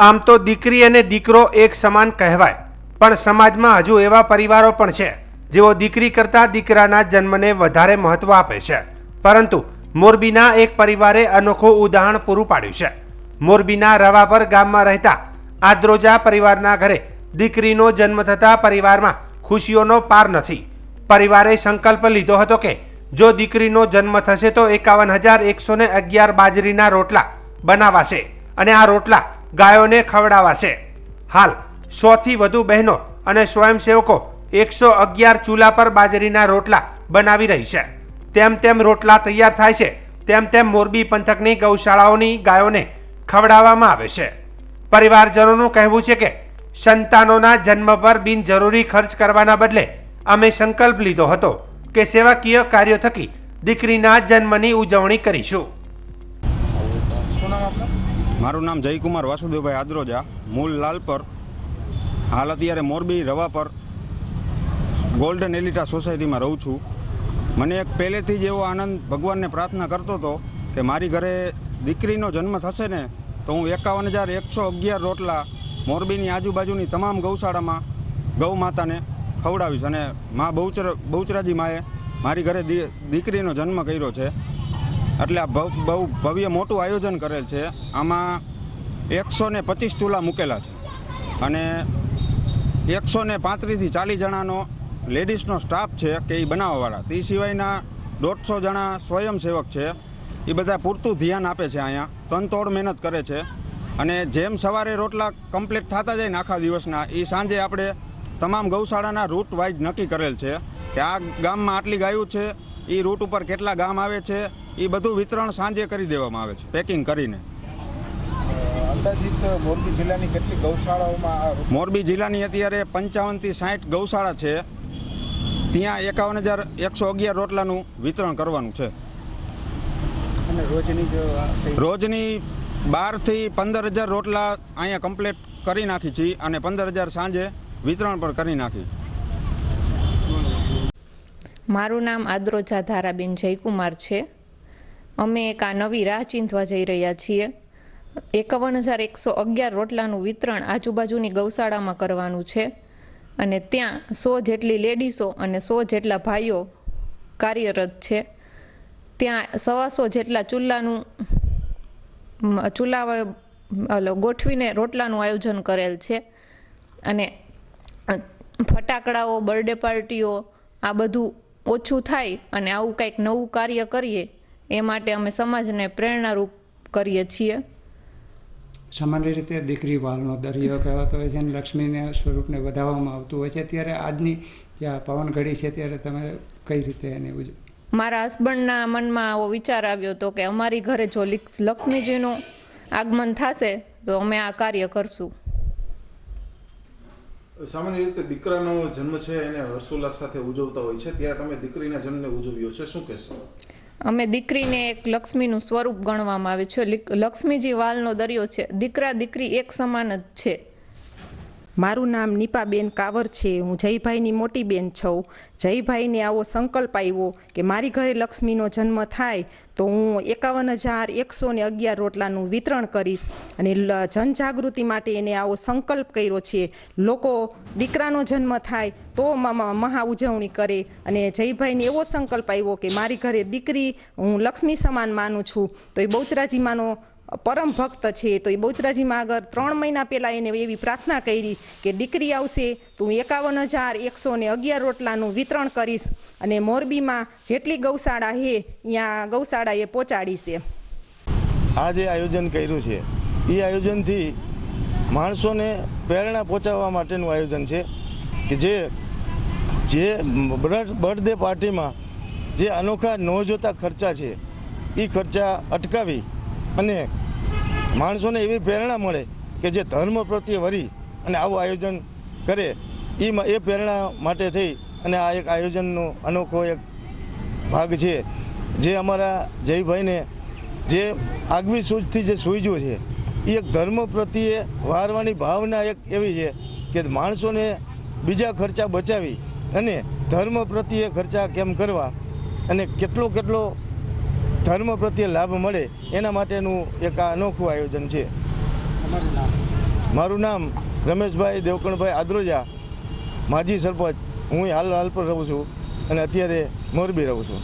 આમ તો દીકરી અને દીકરો એક સમાન કહેવાય. પણ સમાજમાં હજુ એવા પરિવારો પણ છે, જેઓ દીકરી કરતાં દીકરાના જન્મને વધારે મહત્વ આપે છે. પરંતુ મોરબીના એક પરિવારે અનોખું ઉદાહરણ પૂરું પાડ્યું છે. મોરબીના રવાપર ગામમાં રહેતા આદ્રોજા પરિવારના ઘરે દીકરીનો જન્મ થતાં પરિવારમાં ખુશીઓનો પાર નથી. પરિવારે સંકલ્પ લીધો હતો કે, જો દીકરીનો જન્મ થશે તો એકાવન હજાર એકસો ને અગિયાર બાજરીના રોટલા બનાવાશે. અને આ રોટલા ગાયોને ખવડાવાશે. હાલ, સોથી વધુ બહેનો અને સ્વયંસેવકો એકસો અગિયાર ચૂલા પર બાજરીના રોટલા બનાવી રહી છે. તેમ તેમ રોટલા તૈયાર થાય છે, તેમ તેમ મોરબી પંથકની ગૌશાળાઓની ગાયોને ખવડાવવામાં આવે છે. પરિવારજનોનું કહેવું છે કે, સંતાનોના જન્મ પર બિનજરૂરી ખર્ચ કરવાના બદલે અમે સંકલ્પ લીધો હતો કે સેવાકીય કાર્યો થકી દીકરીના જન્મની ઉજવણી કરીશું. મારું નામ જયકુમાર વાસુદેવભાઈ આદ્રોજા, મૂળ લાલપર હાલ અત્યારે મોરબી રવા પર, ગોલ્ડન એલિટા સોસાયટીમાં રહું છું. મને એક પહેલેથી જ એવો આનંદ ભગવાનને પ્રાર્થના કરતો હતો કે મારી ઘરે દીકરીનો જન્મ થશે ને, તો હું એકાવન હજાર એકસો અગિયાર રોટલા મોરબીની આજુબાજુની તમામ ગૌશાળામાં ગૌ માતાને ખવડાવીશ. અને મા બહુચર, બહુચરાજી માએ મારી ઘરે દીકરીનો જન્મ કર્યો છે. એટલે આ બહુ ભવ્ય મોટું આયોજન કરેલ છે. આમાં એકસો ને પચીસ ચૂલા મૂકેલા છે. અને એકસો ને પાંત્રીસથી ચાલીસ જણાનો લેડીઝનો સ્ટાફ છે કે એ બનાવવાવાળા. તે સિવાયના દોઢસો જણા સ્વયંસેવક છે. એ બધા પૂરતું ધ્યાન આપે છે અહીંયા. તનતોડ મહેનત કરે છે. અને જેમ સવારે રોટલા કમ્પ્લીટ થતા જાય ને આખા દિવસના એ સાંજે આપણે તમામ ગૌશાળાના રૂટ વાઇઝ નક્કી કરેલ છે કે આ ગામમાં આટલી ગાયું છે એ રૂટ ઉપર કેટલા ગામ આવે છે એ બધું વિતરણ સાંજે કરી દેવામાં આવે છે પેકિંગ કરીને. અંદાજિત મોરબી જિલ્લાની કેટલી ગૌશાળાઓમાં મોરબી જિલ્લાની અત્યારે પંચાવનથી સાઠ ગૌશાળા છે. ત્યાં એકાવન હજાર એકસો અગિયાર રોટલાનું વિતરણ કરવાનું છે. અને રોજની રોજની બારથી પંદર હજાર રોટલા અહીંયા કમ્પ્લીટ કરી નાખી છીએ અને પંદર હજાર સાંજે વિતરણ પણ કરી નાખી મારું નામ આદ્રોજા ધારાબેન જયકુમાર છે. અમે એક આ નવી રાહ ચીંધવા જઈ રહ્યા છીએ. એકાવન હજાર એકસો અગિયાર રોટલાનું વિતરણ આજુબાજુની ગૌશાળામાં કરવાનું છે અને ત્યાં સો જેટલી લેડીસો અને સો જેટલા ભાઈઓ કાર્યરત છે. ત્યાં સવાસો જેટલા ચૂલાનું ચૂલા ગોઠવીને રોટલાનું આયોજન કરેલ છે. અને ફટાકડાઓ, બર્થડે પાર્ટીઓ, આ બધું ઓછું થાય અને આવું કંઈક નવું કાર્ય કરીએ એ માટે અમે સમાજને પ્રેરણારૂપ કરીએ છીએ. સામાન્ય રીતે દીકરી વાલનો દરિયો કહેવાતો હોય છે અને લક્ષ્મીને સ્વરૂપને વધાવવામાં આવતું હોય છે. ત્યારે આજની જે આ પવન ઘડી છે ત્યારે તમે કઈ રીતે એને ઉજ મારા હસબન્ડના મનમાં આવો વિચાર આવ્યો હતો કે અમારી ઘરે જો લિક- લક્ષ્મીજીનું આગમન થશે તો અમે આ કાર્ય કરશું. સામાન્ય રીતે દીકરાનો જન્મ છે એને હર્ષોલ્લાસ સાથે ઉજવતા હોય છે. ત્યારે તમે દીકરીના જન્મને ઉજવ્યો છે. શું કહેશો? અમે દીકરીને એક લક્ષ્મીનું સ્વરૂપ ગણવામાં આવે છે. લિક- લક્ષ્મીજી વાલનો દરિયો છે. દીકરા દીકરી એક સમાન જ છે. મારું નામ નીપાબેન કાવર છે. હું જયભાઈની મોટી બેન છું. જયભાઈને આવો સંકલ્પ આવ્યો કે મારી ઘરે લક્ષ્મીનો જન્મ થાય તો હું એકાવન હજાર એકસો ને અગિયાર રોટલાનું વિતરણ કરીશ અને જનજાગૃતિ માટે એને આવો સંકલ્પ કર્યો છે. લોકો દીકરાનો જન્મ થાય તો મહા ઉજવણી કરે અને જયભાઈને એવો સંકલ્પ આવ્યો કે મારી ઘરે દીકરી હું લક્ષ્મી સમાન માનું છું. તો એ બહુચરાજી માનો પરમ ભક્ત છે. તો એ બહુચરાજીમાં આગળ ત્રણ મહિના પહેલાં એને એવી પ્રાર્થના કરી કે દીકરી આવશે, તો હું એકાવન હજાર એકસો ને અગિયાર રોટલાનું વિતરણ કરીશ અને મોરબીમાં જેટલી ગૌશાળા છે ત્યાં ગૌશાળાએ પહોંચાડી છે. આ જે આયોજન કર્યું છે, એ આયોજનથી માણસોને પ્રેરણા પહોંચાડવા માટેનું આયોજન છે કે જે જે બર્થડે પાર્ટીમાં જે અનોખા ન જોતા ખર્ચા છે, એ ખર્ચા અટકાવી અને માણસોને એવી પ્રેરણા મળે કે જે ધર્મ પ્રત્યે વરી અને આવું આયોજન કરે એ એ પ્રેરણા માટે થઈ અને આ એક આયોજનનો અનોખો એક ભાગ છે. જે અમારા જયભાઈને જે આગવી સૂઝથી જે સૂઝ્યું છે એ એક ધર્મ પ્રત્યે વારવાની ભાવના એક એવી છે કે માણસોને બીજા ખર્ચા બચાવી અને ધર્મ પ્રત્યે ખર્ચા કેમ કરવા અને કેટલો કેટલો ધર્મ પ્રત્યે લાભ મળે એના માટેનું એક આ અનોખું આયોજન છે. મારું નામ રમેશભાઈ દેવકણભાઈ આદ્રોજા. માજી સરપંચ. હું હાલ હાલ પર રહું છું અને અત્યારે મોરબી રહું છું.